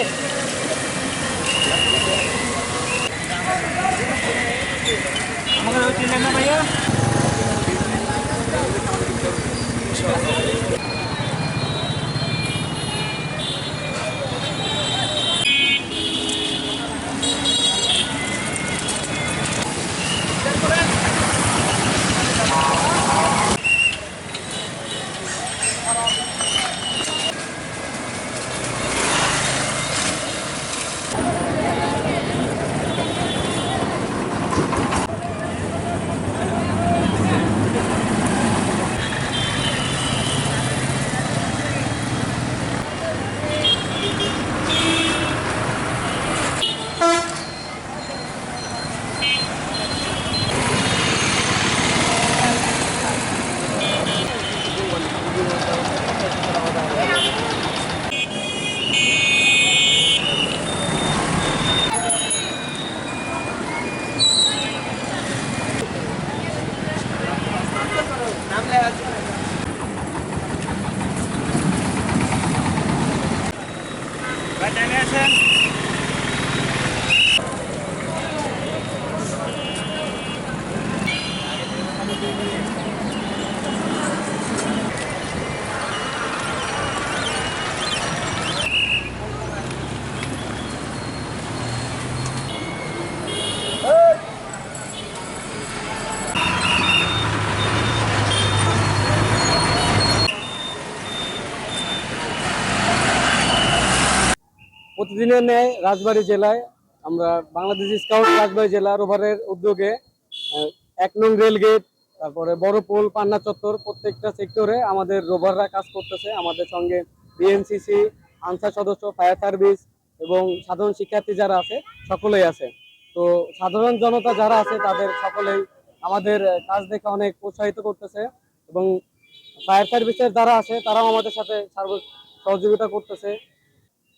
eh. Mga routine lang na kayo. প্রতিদিনের ন্যায় রাজবাড়ী জেলায় আমরা বাংলাদেশ স্কাউট রাজবাড়ী জেলা রোভারের উদ্যোগে এক নং রেল গেট, তারপরে বড় পোল, পান্না চত্বর প্রত্যেকটা সেক্টরে আমাদের রোভাররা কাজ করতেছে। আমাদের সঙ্গে বিএনসিসি আনসার সদস্য, ফায়ার সার্ভিস এবং সাধারণ শিক্ষার্থী যারা আছে, সকলেই আছে। তো সাধারণ জনতা যারা আছে, তাদের সকলেই আমাদের কাজ দেখে অনেক উৎসাহিত করতেছে এবং ফায়ার সার্ভিসের যারা আছে, তারাও আমাদের সাথে সহযোগিতা করতেছে।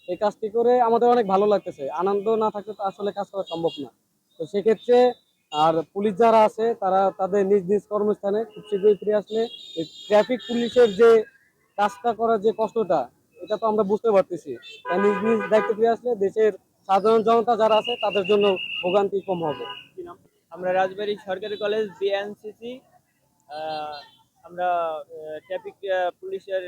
এই কাজটি করে আমাদের অনেক ভালো লাগতেছে। আনন্দ না থাকলে তো আসলে কাজ করা সম্ভব না। তো সেক্ষেত্রে আর পুলিশ যারা আছে, তারা তাদের নিজ নিজ কর্মস্থানে খুব শীঘ্রই ফিরে আসলে ট্রাফিক পুলিশের যে কাজটা করার যে কষ্টটা, এটা তো আমরা বুঝতে পারতেছি। নিজ নিজ দায়িত্ব ফিরে আসলে দেশের সাধারণ জনতা যারা আছে, তাদের জন্য ভোগান্তি কম হবে। আমরা রাজবাড়ী সরকারি কলেজ বিএনসিসি আমরা ট্রাফিক পুলিশের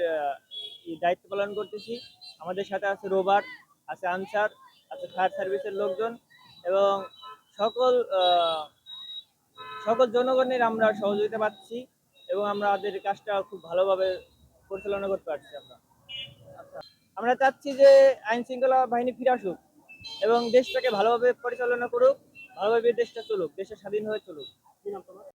দায়িত্ব পালন করতেছি। আমাদের সাথে আছে রোবার আছে আনসার আছে ফায়ার সার্ভিসের লোকজন এবং সকল সকল জনগণের আমরা সহযোগিতা পাচ্ছি এবং আমরা আমাদের কাজটা খুব ভালোভাবে পরিচালনা করতে পারছি আমরা। আচ্ছা, আমরা চাচ্ছি যে আইন শৃঙ্খলা বাহিনী ফিরে আসুক এবং দেশটাকে ভালোভাবে পরিচালনা করুক ভালোভাবে দেশটা চলুক দেশটা স্বাধীন হয়ে চলুক।